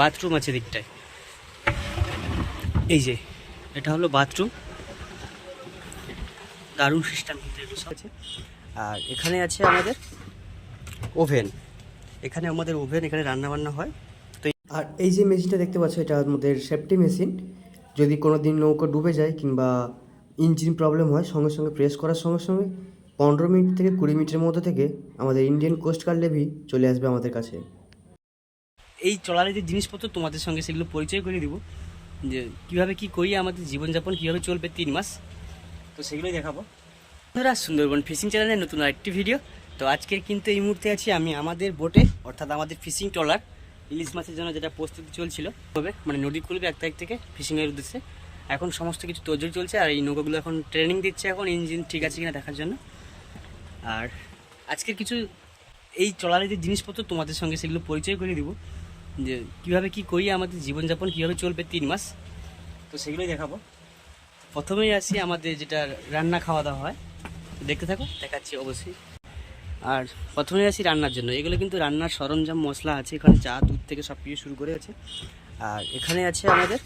Bathroom আছে দিকটায় এই যে, এটা হলো বাথরুম। দারুণ সিস্টেম আছে আর এখানে আছে আমাদের ওভেন। এখানে আমাদের ওভেন, এখানে রান্না বান্না হয়। তো আর এই যে মেশিনটা দেখতে পাচ্ছ, এটা আমাদের সেফটি মেশিন। যদি কোনো দিন নৌকা ডুবে যায় কিংবা ইঞ্জিন প্রবলেম হয়, সঙ্গে সঙ্গে প্রেস করার সঙ্গে সঙ্গে পনেরো মিনিট থেকে কুড়ি মিনিটের মধ্যে থেকে আমাদের ইন্ডিয়ান কোস্ট গার্ড লেভি চলে আসবে আমাদের কাছে। এই চলার যে জিনিসপত্র তোমাদের সঙ্গে সেগুলো পরিচয় করে দেবো, যে কীভাবে কী করি, আমাদের জীবনযাপন কীভাবে চলবে তিন মাস, তো সেগুলোই দেখাবো। বন্ধুরা, সুন্দরবন ফিশিং চ্যানেলের নতুন আরেকটি ভিডিও তো আজকের কিন্তু এই মুহূর্তে আছি আমি আমাদের বোটে অর্থাৎ আমাদের ফিশিং ট্রলার ইলিশ মাছের জন্য যেটা প্রস্তুতি চলছিল হবে মানে নদী খুলবে এক তারিখ থেকে ফিশিংয়ের উদ্দেশ্যে। এখন সমস্ত কিছু তোজোর চলছে, আর এই নৌকাগুলো এখন ট্রেনিং দিচ্ছে এখন ইঞ্জিন ঠিক আছে কিনা দেখার জন্য। আর আজকের কিছু এই ট্রলারের যে জিনিসপত্র তোমাদের সঙ্গে সেগুলো পরিচয় করে দিব যে কীভাবে কী করি, আমাদের জীবনযাপন কীভাবে চলবে তিন মাস, তো সেগুলোই দেখাবো। প্রথমেই আসি আমাদের যেটা রান্না খাওয়া দাওয়া হয়, দেখতে থাকো, দেখাচ্ছি অবশ্যই। আর প্রথমেই আসি রান্নার জন্য, এগুলো কিন্তু রান্নার সরঞ্জাম মশলা আছে, এখানে চা, দুধ থেকে সব কিছু শুরু করে আছে। আর এখানে আছে আমাদের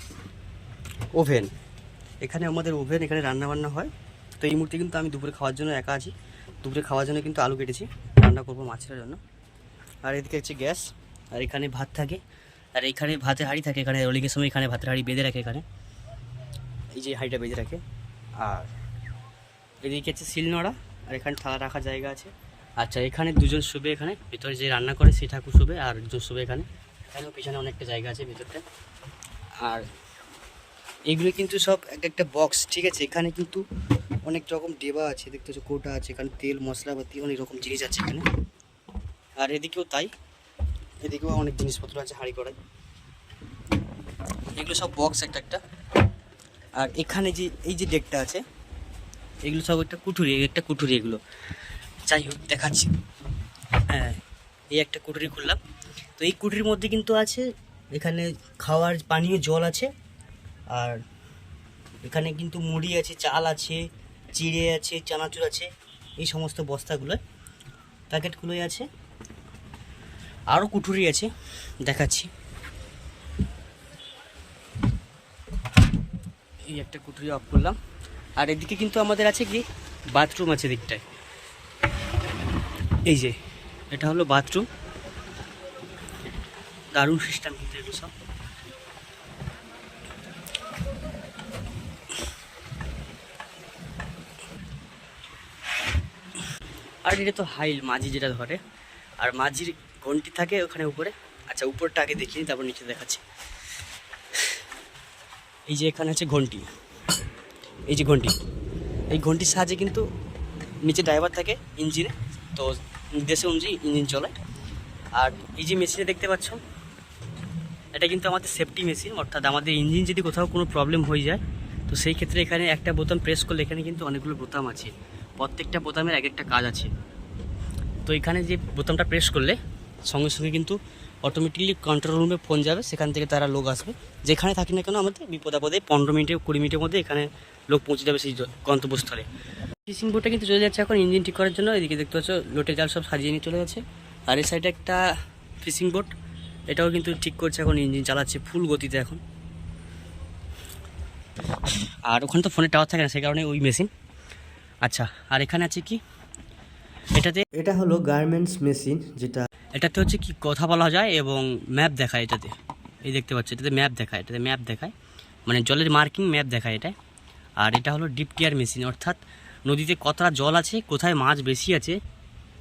ওভেন, এখানে আমাদের ওভেন, এখানে রান্না বান্না হয়। তো এই মুহূর্তে কিন্তু আমি দুপুরে খাওয়ার জন্য একা আছি, দুপুরে খাওয়ার জন্য কিন্তু আলু কেটেছি, রান্না করব মাছের জন্য। আর এদিকে হচ্ছে গ্যাস আর এখানে ভাত থাকে। আর এখানে ভাতের হাঁড়ি থাকে, এখানে রোলিংয়ের সময় এখানে ভাতের হাঁড়ি বেঁধে রাখে এখানে। এই যে হাঁড়িটা বেঁধে রাখে। আর এদিকে হচ্ছে শিলনোড়া, আর এখানে থালা রাখার জায়গা আছে। আচ্ছা এখানে দুজন শুবে এখানে। ভিতরে যে রান্না করে সে ঠাকুর শুবে, আর দুজন শুবে এখানে। এখানেও পিছনে অনেকটা জায়গা আছে ভিতরটা। আর এইগুলো কিন্তু সব এক একটা বক্স ঠিক আছে? এখানে কিন্তু অনেক রকম ডেবা আছে। দেখতে হচ্ছে কোটা আছে। এখানে তেল, মশলাপাতি, অনেক রকম জিনিস আছে এখানে। আর এদিকেও তাই। এদিকেও অনেক জিনিসপত্র আছে হাঁড়ি কড়াই এগুলো সব বক্স একটা একটা। আর এখানে যে, এই যে ডেকটা আছে, এগুলো সব একটা কুঠুরি একটা কুঠুরি এগুলো। যাই হোক, দেখাচ্ছি। হ্যাঁ এই একটা কুঠুরি খুললাম। তো এই কুঠুরির মধ্যে কিন্তু আছে, এখানে খাওয়ার পানীয় জল আছে, আর এখানে কিন্তু মুড়ি আছে, চাল আছে, চিড়ে আছে, চানাচুর আছে, এই সমস্ত বস্তাগুলো প্যাকেটগুলোই আছে। আরও কুঠুরি আছে, দেখাচ্ছি। এই একটা কুঠুরি অফ করলাম। আর এদিকে কিন্তু আমাদের আছে কি বাথরুম আছে দিকটায় এই যে, এটা হলো বাথরুম দারুণ সিস্টেম কিন্তু এগুলো সব। আর এটা তো হাইল মাঝি যেটা ধরে। আর মাঝির ঘন্টি থাকে ওখানে উপরে। আচ্ছা উপরটা আগে দেখিনি, তারপর নিচে দেখাচ্ছি। এই যে এখানে আছে ঘন্টি। এই যে ঘন্টি। এই ঘন্টির সাহায্যে কিন্তু নিচে ড্রাইভার থাকে ইঞ্জিনে। তো নির্দেশে অনুযায়ী ইঞ্জিন চলে। আর এই যে মেশিনে দেখতে পাচ্ছ, এটা কিন্তু আমাদের সেফটি মেশিন অর্থাৎ আমাদের ইঞ্জিন যদি কোথাও কোনো প্রবলেম হয়ে যায়, তো সেই ক্ষেত্রে এখানে একটা বোতাম প্রেস করলে এখানে কিন্তু অনেকগুলো বোতাম আছে। প্রত্যেকটা বোতামের এক একটা কাজ আছে। তো এখানে যে বোতামটা প্রেস করলে সঙ্গে সঙ্গে কিন্তু অটোমেটিকলি কন্ট্রোল রুমে ফোন যাবে, সেখান থেকে তারা লোক আসবে। যেখানে থাকি না কেন আমাদের বিপদ আপদে পনেরো মিনিটে, কুড়ি মিনিটের মধ্যে এখানে লোক পৌঁছে যাবে সেই গন্তব্যস্থলে। ফিশিং বোটটা কিন্তু চলে যাচ্ছে এখন ইঞ্জিন ঠিক করার জন্য। এদিকে দেখতে পাচ্ছ লোটে জাল সব সাজিয়ে নিয়ে চলে যাচ্ছে। আর এই সাইডে একটা ফিশিং বোট এটাও কিন্তু ঠিক করছে এখন ইঞ্জিন চালাচ্ছে ফুল গতিতে এখন। আর ওখানে তো ফোনের টাওয়ার থাকে না, সেই কারণে ওই মেশিন আচ্ছা আর এখানে আছে কি? এটাতে এটা হলো গার্মেন্টস মেশিন যেটা এটাতে হচ্ছে কি কথা বলা যায় এবং ম্যাপ দেখায় এটাতে। এই দেখতে পাচ্ছি এটাতে ম্যাপ দেখায় এটাতে ম্যাপ দেখায়। মানে জলের মার্কিং ম্যাপ দেখায় এটা আর এটা হলো ডিপ টিয়ার মেশিন অর্থাৎ নদীতে কতটা জল আছে কোথায় মাছ বেশি আছে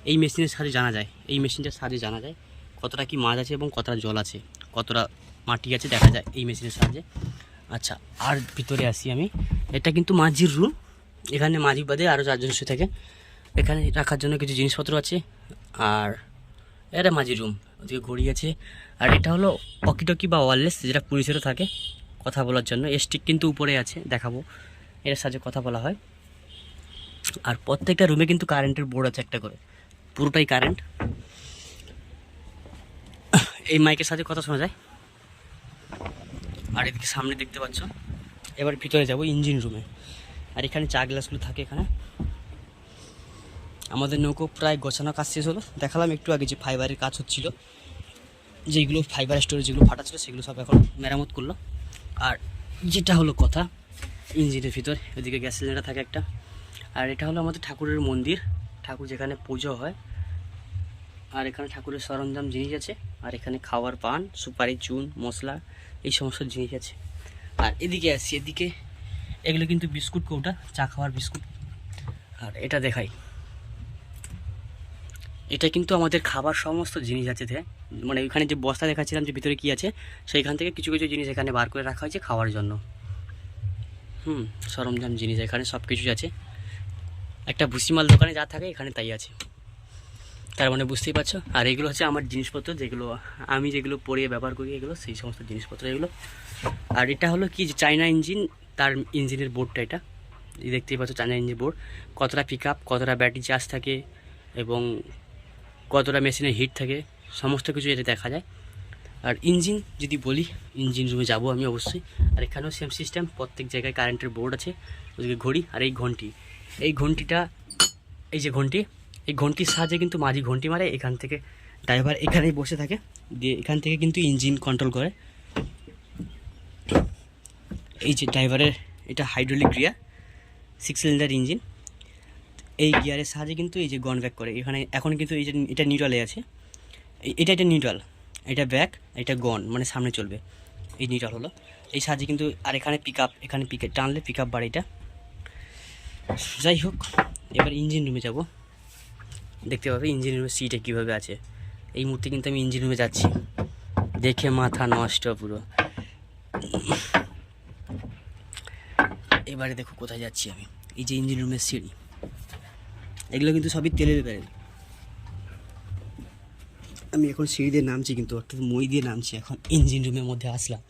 এই মেশিনের সাহায্যে জানা যায়। এই মেশিনটার সাহায্যে জানা যায় কতটা কি মাছ আছে এবং কতটা জল আছে কতটা মাটি আছে দেখা যায় এই মেশিনের সাহায্যে। আচ্ছা আর ভিতরে আসি আমি। এটা কিন্তু মাঝির রুম এখানে মাঝি বাদে আরও চারজন শুয়ে থাকে। এখানে রাখার জন্য কিছু জিনিসপত্র আছে। আর এটা মাঝি রুম ওদিকে ঘড়ি আছে। আর এটা হলো অকিটকি বা ওয়ারলেস যেটা পুলিশেরও থাকে। কথা বলার জন্য। স্টিক কিন্তু উপরে আছে, দেখাবো। এর সাহায্যে কথা বলা হয়। আর প্রত্যেকটা রুমে কিন্তু কারেন্টের বোর্ড আছে একটা করে। পুরোটাই কারেন্ট এই মাইকের সাথে কথা শোনা যায়। আর এদিকে সামনে দেখতে পাচ্ছ, এবার ভিতরে যাব ইঞ্জিন রুমে আর এখানে চা গ্লাসগুলো থাকে এখানে। আমাদের নৌকো প্রায় গোছানো কাজ শেষ হলো। দেখালাম একটু আগে যে ফাইবারের কাজ হচ্ছিল। যেগুলো ফাইবার স্টোরেজ যেগুলো ফাটা ছিল, সেগুলো সব এখন মেরামত করল। আর যেটা হলো কথা, ইঞ্জিনের ভিতর এদিকে গ্যাস সিলিন্ডার থাকে একটা। আর এটা হলো আমাদের ঠাকুরের মন্দির, ঠাকুর যেখানে পুজো হয়। আর এখানে ঠাকুরের সরঞ্জাম জিনিস আছে। আর এখানে খাওয়ার পান, সুপারি, চুন, মশলা, এই সমস্ত জিনিস আছে। আর এদিকে আসছি এদিকে এগুলো কিন্তু বিস্কুট কৌটা, চা খাওয়ার বিস্কুট। আর এটা দেখাই। এটা কিন্তু আমাদের খাবার সমস্ত জিনিস আছে মানে ওইখানে যে বস্তা দেখাচ্ছিলাম যে ভিতরে কি আছে, সেইখান থেকে কিছু কিছু জিনিস এখানে বার করে রাখা হয়েছে খাওয়ার জন্য। হুম সরঞ্জাম জিনিস, এখানে সব কিছু আছে। একটা ভুসিমাল দোকানে যা থাকে এখানে তাই আছে। তার মানে বুঝতেই পারছ? আর এগুলো হচ্ছে আমার জিনিসপত্র, যেগুলো আমি যেগুলো পরিয়ে ব্যবহার করি, এগুলো সেই সমস্ত জিনিসপত্র এগুলো। আর এটা হলো কি চায়না ইঞ্জিন, তার ইঞ্জিনের বোর্ডটা এটা। দেখতেই পাচ্ছ, চায়না ইঞ্জিন বোর্ড। কতটা পিক আপ কতটা ব্যাটারি চার্জ থাকে, এবং কতটা মেশিনের হিট থাকে, সমস্ত কিছু এটা দেখা যায়। আর ইঞ্জিন যদি বলি, ইঞ্জিন রুমে যাব আমি অবশ্যই। আর এখানেও সেম সিস্টেম প্রত্যেক জায়গায় কারেন্টের বোর্ড আছে, ওদিকে ঘড়ি আর এই ঘন্টি। এই ঘন্টিটা, এই যে ঘন্টি, এই ঘন্টির সাহায্যে কিন্তু মাঝি ঘন্টি মারে, এখান থেকে ড্রাইভার এখানেই বসে থাকে, দিয়ে এখান থেকে কিন্তু ইঞ্জিন কন্ট্রোল করে। এই যে ড্রাইভারের এটা hydraulic gear six cylinder engine. এই গিয়ারের সাহায্যে কিন্তু এই যে গন ব্যাক করে, এখানে এখন কিন্তু এই যে এটা নিউট্রালে আছে। এটা এটা নিউট্রাল, এটা ব্যাক, এটা গন মানে সামনে চলবে। এই নিউট্রাল হলো। এই সাহায্যে কিন্তু আর এখানে পিক আপ এখানে পিক টানলে পিক আপ বাড়ে এটা। যাই হোক, এবার ইঞ্জিন রুমে যাব। দেখতে পাবে ইঞ্জিন রুমের সিটে কীভাবে আছে। এই মুহূর্তে কিন্তু আমি ইঞ্জিন রুমে যাচ্ছি। দেখে মাথা নষ্ট পুরো। এবারে দেখো কোথায় যাচ্ছি আমি। এই যে ইঞ্জিন রুমের সিঁড়ি। এগুলো কিন্তু সবই তেলের ব্যারেল আমি এখন সিঁড়ি দিয়ে নামছি কিন্তু অর্থাৎ মই দিয়ে নামছি, এখন ইঞ্জিন রুমের মধ্যে আসলাম।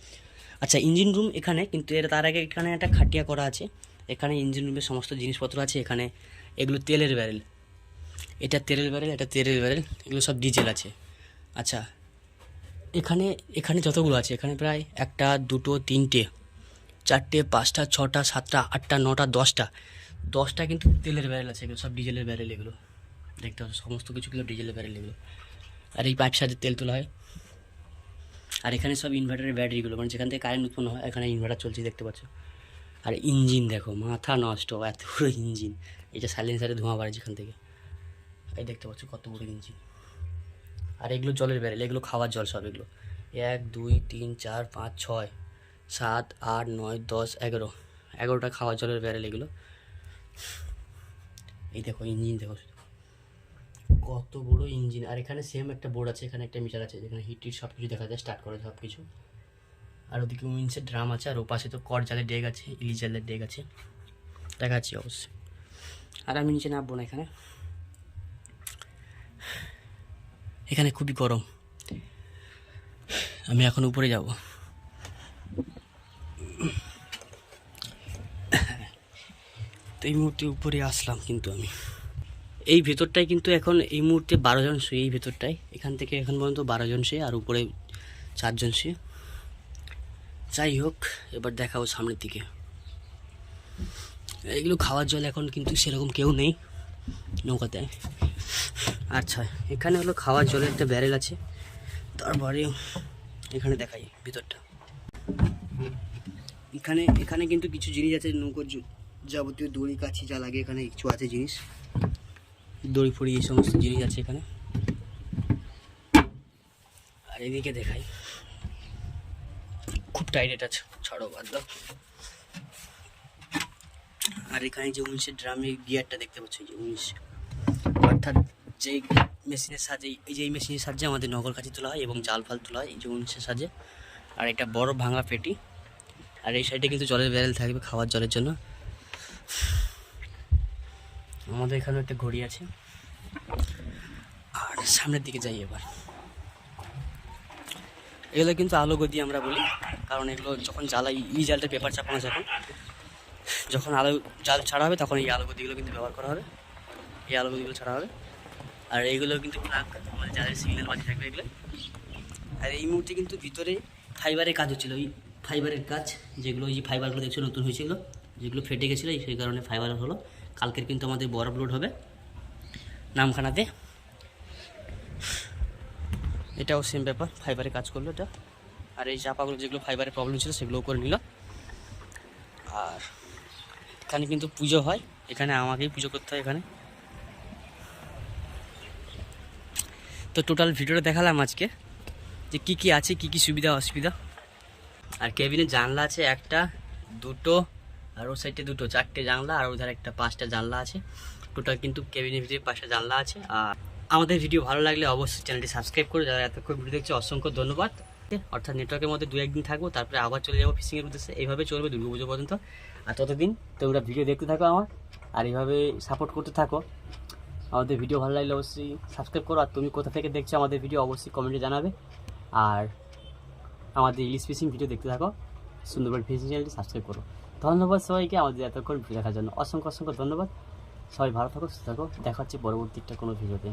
আচ্ছা ইঞ্জিন রুম এখানে, কিন্তু এর তার আগে এখানে একটা খাটিয়া করা আছে। এখানে ইঞ্জিন রুমের সমস্ত জিনিসপত্র আছে, এখানে এগুলো তেলের ব্যারেল এটা তেলের ব্যারেল এটা তেলের ব্যারেল এগুলো সব ডিজেল আছে। আচ্ছা এখানে এখানে যতগুলো আছে, এখানে প্রায় একটা, দুটো, তিনটে, চারটে, পাঁচটা, ছটা, সাতটা, আটটা, নটা, দশটা দশটা কিন্তু তেলের ব্যারেল আছে এগুলো, সব ডিজেলের ব্যারেল এগুলো। দেখতে পাচ্ছ, সমস্ত কিছুগুলো ডিজেলের ব্যারেল এগুলো। আর এই পাইপ সাথে তেল তোলা হয়। আর এখানে সব ইনভার্টারের ব্যাটারিগুলো মানে যেখান থেকে কারেন্ট উৎপন্ন হয়, এখানে ইনভার্টার চলছে, দেখতে পাচ্ছ। আর ইঞ্জিন দেখো, মাথা নষ্ট, এত বড় ইঞ্জিন এটা সাইলেন্সারে ধোঁয়া বাড়ে যেখান থেকে। এই দেখতে পাচ্ছ, কত বড় ইঞ্জিন আর এগুলো জলের ব্যারেল এগুলো খাওয়ার জল সব এগুলো। এক, দুই, তিন, চার, পাঁচ, ছয়, সাত, আট, নয়, দশ, এগারো। এগারোটা খাওয়ার জলের ব্যারেল এগুলো। এই দেখো ইঞ্জিন, দেখো। কত বড় ইঞ্জিন। আর এখানে সেম একটা বোর্ড আছে, এখানে একটা মিটার আছে, যেখানে হিট টিট সব কিছু দেখা যায় স্টার্ট করে সব কিছু আর ওদিকে উইন্সের ড্রাম আছে, আর ওপাশে তো কর জালের ডেক আছে ইলি জালের ডেক আছে। দেখাচ্ছি অবশ্যই। আর আমি নিচে নামবো না এখানে। এখানে খুবই গরম। আমি এখন উপরে যাব। তো এই মুহূর্তে উপরে আসলাম কিন্তু আমি। এই ভেতরটায় কিন্তু এখন এই মুহূর্তে বারো জন শুয়ে, এই ভেতরটায়। এখান থেকে এখন পর্যন্ত বারো জন শুয়ে আর উপরে চারজন শুয়ে। যাই হোক, এবার দেখাও সামনের দিকে। এগুলো খাওয়ার জল এখন কিন্তু সেরকম কেউ নেই নৌকাতে। আচ্ছা এখানে হলো খাওয়ার জলের একটা ব্যারেল আছে। তারপরে এখানে দেখাই ভিতরটা। এখানে এখানে কিন্তু কিছু জিনিস আছে নৌকোর যাবতীয় দড়ি কাছি যা লাগে এখানে, কিছু আছে জিনিস? দড়ি ফড়ি এই সমস্ত জিনিস আছে এখানে। আর এদিকে দেখাই। খুব টাইট এটা ছাড়ো, বাদ আর এখানে যে উনিশের ড্রামে গিয়ারটা দেখতে পাচ্ছ যে উনিশ। অর্থাৎ যে মেশিনের সাহায্যে, এই যে এই মেশিনের সাহায্যে আমাদের নগর কাছে তোলা হয় এবং জাল ফাল তোলা হয়, এই যে উনিশের সাহায্যে। আর এটা বড় ভাঙা পেটি। আর এই সাইডে কিন্তু জলের ব্যারেল থাকবে খাওয়ার জলের জন্য। আমাদের এখানে একটা ঘড়ি আছে। আর সামনের দিকে যাই এবার। এগুলো কিন্তু আলো গদি আমরা বলি, কারণ এগুলো যখন জ্বালাই, এই জালটা পেপার চাপানো যখন যখন আলো, জাল ছাড়া হবে তখন এই আলো গদিগুলো কিন্তু ব্যবহার করা হবে। এই আলো গদিগুলো ছাড়া হবে। আর এইগুলো কিন্তু প্লাগ মানে জালের সিগন্যাল বাজে থাকবে এগুলো। আর এই মুহূর্তে কিন্তু ভিতরে ফাইবারের কাজ হচ্ছিল। ওই ফাইবারের কাজ, যেগুলো এই ফাইবারগুলো দেখছ নতুন হয়েছিল। যেগুলো ফেটে গেছিল, সেই কারণে ফাইবার হলো। কালকের কিন্তু আমাদের বরফ লোড হবে নামখানাতে। এটাও সেম ব্যাপার ফাইবারে কাজ করল এটা। আর এই চাপাগুলো যেগুলো ফাইবারের প্রবলেম ছিল, সেগুলোও করে নিল। আর এখানে কিন্তু পুজো হয়, এখানে আমাকেই পুজো করতে হয় এখানে। তো টোটাল ভিডিওটা দেখালাম আজকে, যে কি কি আছে, কি কি সুবিধা, অসুবিধা। আর কেবিনে জানলা আছে একটা, দুটো আর ও সাইডে দুটো, চারটে জানলা আর ওধার একটা পাঁচটা জানলা আছে। টোটাল কিন্তু কেবিনের ভিতরে পাঁচটা জানলা আছে। আর আমাদের ভিডিও ভালো লাগলে অবশ্যই চ্যানেলটি সাবস্ক্রাইব করো যারা এতক্ষণ ভিডিও দেখছে, অসংখ্য ধন্যবাদ। অর্থাৎ নেটওয়ার্কের মধ্যে দু একদিন থাকব, তারপরে আবার চলে যাব ফিশিংয়ের উদ্দেশ্যে। এইভাবে চলবে দুর্গাপুজো পর্যন্ত। আর ততদিন তোমরা ভিডিও দেখতে থাকো আমার, আর এইভাবে সাপোর্ট করতে থাকো। আমাদের ভিডিও ভালো লাগলে অবশ্যই সাবস্ক্রাইব করো। আর তুমি কোথা থেকে দেখছ আমাদের ভিডিও অবশ্যই কমেন্টে জানাবে। আর আমাদের ইংলিশ ফিশিং ভিডিও দেখতে থাকো। সুন্দরবন ফিশিং চ্যানেলটি সাবস্ক্রাইব করো। ধন্যবাদ সবাইকে আমাদের এতক্ষণ ভিডিও দেখার জন্য। অসংখ্য অসংখ্য ধন্যবাদ। সবাই ভালো থাকো সুস্থ থাকো দেখা হচ্ছে পরবর্তী একটা কোনো ভিডিওতে।